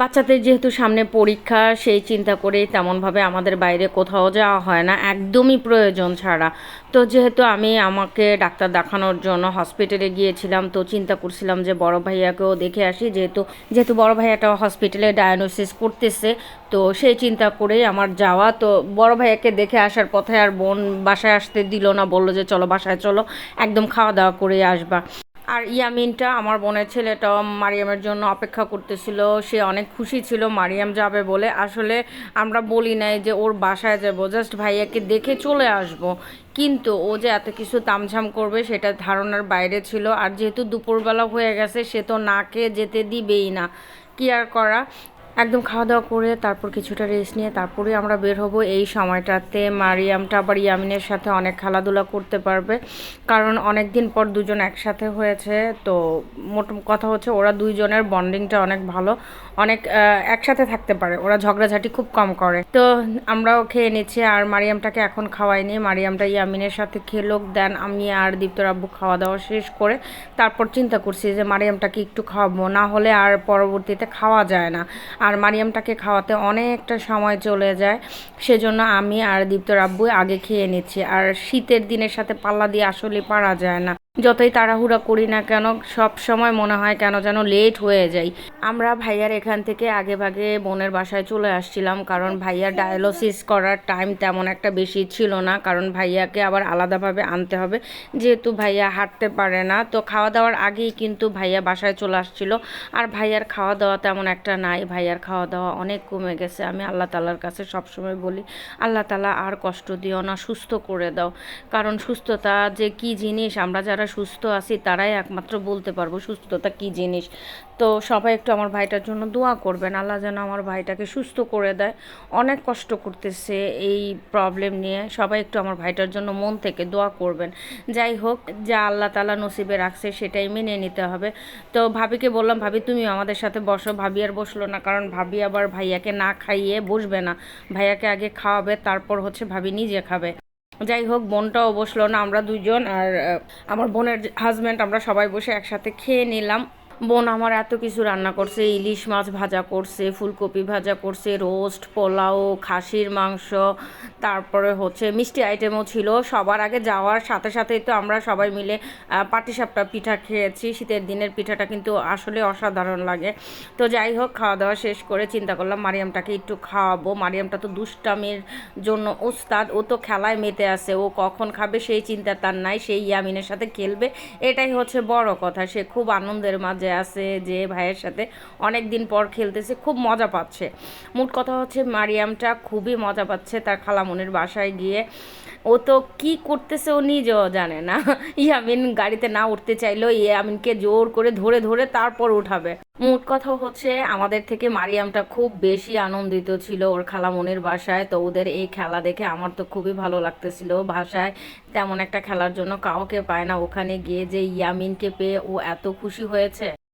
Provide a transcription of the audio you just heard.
বাচ্চাদের যেহেতু সামনে পরীক্ষা, সেই চিন্তা করেই তেমনভাবে আমাদের বাইরে কোথাও যাওয়া হয় না, একদমই প্রয়োজন ছাড়া। তো যেহেতু আমি আমাকে ডাক্তার দেখানোর জন্য হসপিটালে গিয়েছিলাম, তো চিন্তা করছিলাম যে বড় ভাইয়াকেও দেখে আসি। যেহেতু যেহেতু বড় ভাইয়াটা হসপিটালে ডায়াগনোসিস করতেছে, তো সেই চিন্তা করেই আমার যাওয়া। তো বড় ভাইয়াকে দেখে আসার পথে আর বোন বাসায় আসতে দিল না, বলল যে চলো বাসায় চলো, একদম খাওয়া দাওয়া করে আসবা। আর ইয়ামিনটা আমার বোনের ছেলেটা মারিয়ামের জন্য অপেক্ষা করতেছিল। সে অনেক খুশি ছিল, মারিয়াম যাবে বলে। আসলে আমরা বলি নাই যে ওর বাসায় যাব, জাস্ট ভাইয়াকে দেখে চলে আসব। কিন্তু ও যে এত কিছু তামঝাম করবে সেটা ধারণার বাইরে ছিল। আর যেহেতু দুপুরবেলা হয়ে গেছে, সে তো নাকে যেতে দিবেই না। কি আর করা? একদম খাওয়া দাওয়া করে তারপর কিছুটা রেস্ট নিয়ে তারপরে আমরা বের হব এই সময়টাতে। মারিয়ামটা আবার ইয়ামিনের সাথে অনেক খেলাধুলা করতে পারবে। কারণ অনেক দিন পর দুজন একসাথে হয়েছে। তো মোট কথা হচ্ছে ওরা দুইজনের বন্ডিংটা অনেক ভালো। অনেক একসাথে থাকতে পারে। ওরা ঝগড়াঝাটি খুব কম করে। তো আমরাও খেয়ে নিচ্ছি। আর মারিয়ামটাকে এখন খাওয়াইনি। মারিয়ামটা ইয়ামিনের সাথে খেলোক, দেন আমি আর দীপ্তর আব্বু খাওয়া দাওয়া শেষ করে তারপর চিন্তা করছি যে মারিয়ামটাকে একটু খাওয়াবো। না হলে আর পরবর্তীতে খাওয়া যায় না। আর মারিয়ামটাকে খাওয়াতে অনেকটা সময় চলে যায়। সেজন্য আমি আর দীপ্ত আব্বু আগে খেয়ে নিচ্ছি। আর শীতের দিনের সাথে পাল্লা দিয়ে আসলে পারা যায় না। যতই তাড়াহুড়া করি না কেন, সব সময় মনে হয় কেন যেন লেট হয়ে যাই। আমরা ভাইয়ার এখান থেকে আগে ভাগে বোনের বাসায় চলে আসছিলাম কারণ ভাইয়ার ডায়ালিসিস করার টাইম তেমন একটা বেশি ছিল না, কারণ ভাইয়াকে আবার আলাদাভাবে আনতে হবে। যেহেতু ভাইয়া হাঁটতে পারে না, তো খাওয়া দাওয়ার আগেই কিন্তু ভাইয়া বাসায় চলে আসছিল। আর ভাইয়ার খাওয়া দাওয়া তেমন একটা নাই, ভাইয়ার খাওয়া দাওয়া অনেক কমে গেছে। আমি আল্লাহ তালার কাছে সবসময় বলি, আল্লাহ তালা আর কষ্ট দিও না, সুস্থ করে দাও। কারণ সুস্থতা যে কি জিনিস, আমরা যারা সুস্থ আছি তারাই একমাত্র বলতে পারব সুস্থতা কি জিনিস। তো সবাই একটু আমার ভাইটার জন্য দোয়া করবেন। আল্লাহ যেন আমার ভাইটাকে সুস্থ করে দেয়। অনেক কষ্ট করতেছে এই প্রবলেম নিয়ে। সবাই একটু আমার ভাইটার জন্য মন থেকে দোয়া করবেন। যাই হোক, যা আল্লাহ তালা নসিবে রাখছে সেটাই মেনে নিতে হবে। তো ভাবিকে বললাম, ভাবি তুমি আমাদের সাথে বসো। ভাবি আর বসল না, কারণ ভাবি আবার ভাইয়াকে না খাইয়ে বসবে না। ভাইয়াকে আগে খাওয়াবে, তারপর হচ্ছে ভাবি নিজে খাবে। যাই হোক বোনটাও বসল না, আমরা দুজন আর আমার বোনের হাজব্যান্ড আমরা সবাই বসে একসাথে খেয়ে নিলাম। বোন আমার এত কিছু রান্না করছে, ইলিশ মাছ ভাজা করছে, ফুলকপি ভাজা করছে, রোস্ট, পোলাও, খাসির মাংস, তারপরে হচ্ছে মিষ্টি আইটেমও ছিল। সবার আগে যাওয়ার সাথে সাথেই তো আমরা সবাই মিলে পাটিসাপটা পিঠা খেয়েছি। শীতের দিনের পিঠাটা কিন্তু আসলে অসাধারণ লাগে। তো যাই হোক খাওয়া দাওয়া শেষ করে চিন্তা করলাম মারিয়ামটাকে একটু খাওয়াবো। মারিয়ামটা তো দুষ্টামির জন্য ওস্তাদ, ও তো খেলায় মেতে আছে, ও কখন খাবে সেই চিন্তা তার নাই, সেই ইয়ামিনের সাথে খেলবে, এটাই হচ্ছে বড় কথা। সে খুব আনন্দের মাঝে আছে, যে ভাইয়ের সাথে অনেক দিন পর খেলতেছে, খুব মজা পাচ্ছে। মোট কথা হচ্ছে, মারিয়ামটা খুবই মজা পাচ্ছে তার খালামনের বাসায় গিয়ে। ও তো কি করতেছে ও নিজেও জানে না। ইয়ামিন গাড়িতে না উঠতে চাইলেও ইয়ামিনকে জোর করে ধরে ধরে তারপর উঠাবে। মোট কথা হচ্ছে আমাদের থেকে মারিয়ামটা খুব বেশি আনন্দিত ছিল ওর খালামনির বাসায়। তো ওদের এই খেলা দেখে আমার তো খুবই ভালো লাগতেছিল। বাসায় তেমন একটা খেলার জন্য কাউকে পায় না। ওখানে গিয়ে যে ইয়ামিনকে পেয়ে ও এত খুশি হয়েছে।